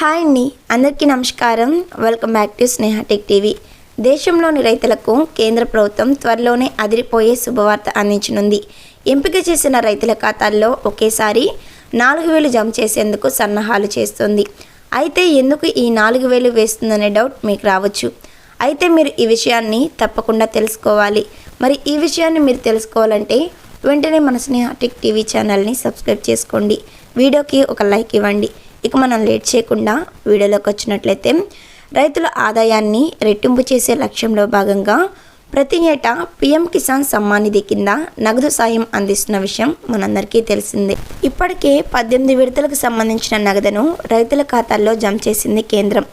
Hi అండి. అందరికీ నమస్కారం. Welcome back to Sneha tech TV దేశంలోని రైతులకు కేంద్ర ప్రభుత్వం త్వరలోనే అదిరిపోయే శుభవార్త అందించనుంది. ఎంపిక చేసిన రైతుల ఖాతాల్లో ఒకేసారి నాలుగు వేలు జమ చేసేందుకు సన్నాహాలు చేస్తుంది. అయితే ఎందుకు ఈ నాలుగు వేలు వేస్తుందనే డౌట్ మీకు రావచ్చు. అయితే మీరు ఈ విషయాన్ని తప్పకుండా తెలుసుకోవాలి. మరి ఈ విషయాన్ని మీరు తెలుసుకోవాలంటే వెంటనే మన స్నేహ టెక్ టీవీ ఛానల్ని సబ్స్క్రైబ్ చేసుకోండి. వీడియోకి ఒక లైక్ ఇవ్వండి. ఇక మనం లేట్ చేయకుండా వీడియోలోకి వచ్చినట్లయితే రైతుల ఆదాయాన్ని రెట్టింపు చేసే లక్ష్యంలో భాగంగా ప్రతి ఏటా పిఎం కిసాన్ సమ్మాన్ నిధి కింద నగదు సాయం అందిస్తున్న విషయం మనందరికీ తెలిసిందే. ఇప్పటికే పద్దెనిమిది విడతలకు సంబంధించిన నగదును రైతుల ఖాతాల్లో జమ చేసింది కేంద్రం.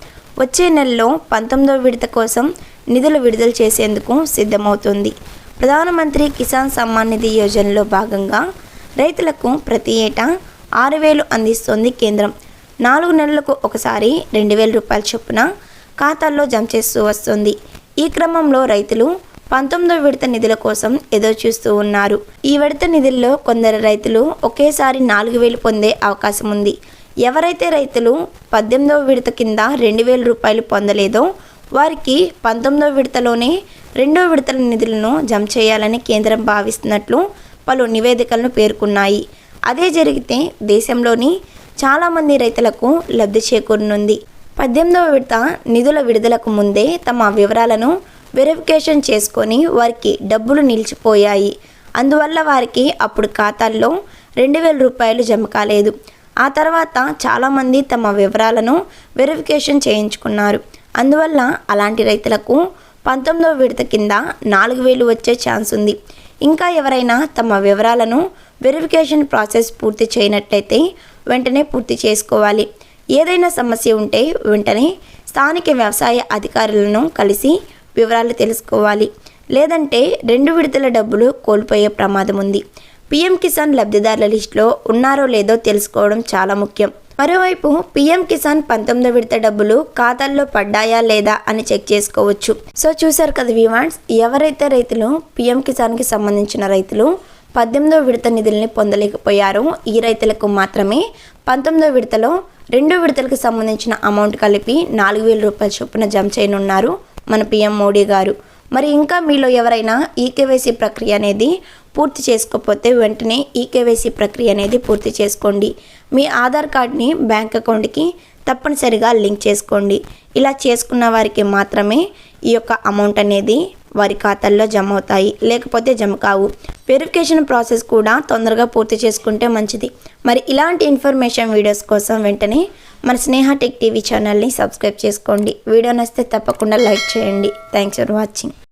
వచ్చే నెలలో పంతొమ్మిదవ విడత కోసం నిధులు విడుదల చేసేందుకు సిద్ధమవుతుంది. ప్రధానమంత్రి కిసాన్ సమ్మాన్ నిధి యోజనలో భాగంగా రైతులకు ప్రతి ఏటా ఆరు వేలు అందిస్తోంది కేంద్రం. నాలుగు నెలలకు ఒకసారి రెండు వేల రూపాయల చొప్పున ఖాతాల్లో జమ చేస్తూ వస్తుంది. ఈ క్రమంలో రైతులు పంతొమ్మిదవ విడత నిధుల కోసం ఎదురు చూస్తూ ఉన్నారు. ఈ విడత నిధుల్లో కొందరు రైతులు ఒకేసారి నాలుగు వేలు పొందే అవకాశం ఉంది. ఎవరైతే రైతులు పద్దెనిమిదవ విడత కింద రెండు వేల రూపాయలు పొందలేదో వారికి పంతొమ్మిదవ విడతలోనే రెండో విడతల నిధులను జమ చేయాలని కేంద్రం భావిస్తున్నట్లు పలు నివేదికలను పేర్కొన్నాయి. అదే జరిగితే దేశంలోని చాలామంది రైతులకు లబ్ధి చేకూరనుంది. పద్దెనిమిదవ విడత నిధుల విడుదలకు ముందే తమ వివరాలను వెరిఫికేషన్ చేసుకొని వారికి డబ్బులు నిలిచిపోయాయి. అందువల్ల వారికి అప్పుడు ఖాతాల్లో రెండు వేల రూపాయలు జమ కాలేదు. ఆ తర్వాత చాలామంది తమ వివరాలను వెరిఫికేషన్ చేయించుకున్నారు. అందువల్ల అలాంటి రైతులకు పంతొమ్మిదవ విడత కింద నాలుగు వేలు వచ్చే ఛాన్స్ ఉంది. ఇంకా ఎవరైనా తమ వివరాలను వెరిఫికేషన్ ప్రాసెస్ పూర్తి చేయనట్లయితే వెంటనే పూర్తి చేసుకోవాలి. ఏదైనా సమస్య ఉంటే వెంటనే స్థానిక వ్యవసాయ అధికారులను కలిసి వివరాలు తెలుసుకోవాలి. లేదంటే రెండు విడతల డబ్బులు కోల్పోయే ప్రమాదం ఉంది. పీఎం కిసాన్ లబ్ధిదారుల లిస్టులో ఉన్నారో లేదో తెలుసుకోవడం చాలా ముఖ్యం. మరోవైపు పీఎం కిసాన్ పంతొమ్మిదో విడత డబ్బులు ఖాతాల్లో పడ్డాయా లేదా అని చెక్ చేసుకోవచ్చు. సో చూసారు కదా వివాన్స్ ఎవరైతే రైతులు పీఎం కిసాన్కి సంబంధించిన రైతులు పద్దెనిమిదో విడత నిధుల్ని పొందలేకపోయారు. ఈ రైతులకు మాత్రమే పంతొమ్మిదో విడతలో రెండో విడతలకు సంబంధించిన అమౌంట్ కలిపి నాలుగు వేల రూపాయల చొప్పున జమ చేయనున్నారు మన పీఎం మోడీ గారు. మరి ఇంకా మీలో ఎవరైనా ఈకేవైసీ ప్రక్రియ అనేది పూర్తి చేసుకోకపోతే వెంటనే ఈకేవైసీ ప్రక్రియ అనేది పూర్తి చేసుకోండి. మీ ఆధార్ కార్డ్ని బ్యాంక్ అకౌంట్కి తప్పనిసరిగా లింక్ చేసుకోండి. ఇలా చేసుకున్న వారికి మాత్రమే ఈ యొక్క అమౌంట్ అనేది వారి ఖాతాల్లో జమ అవుతాయి లేకపోతే జమ కావు వెరిఫికేషన్ ప్రాసెస్ కూడా తొందరగా పూర్తి చేసుకుంటే మంచిది. మరి ఇలాంటి ఇన్ఫర్మేషన్ వీడియోస్ కోసం వెంటనే మన స్నేహ టెక్ టీవీ ఛానల్ని సబ్స్క్రైబ్ చేసుకోండి. వీడియో నచ్చితే తప్పకుండా లైక్ చేయండి. Thanks for watching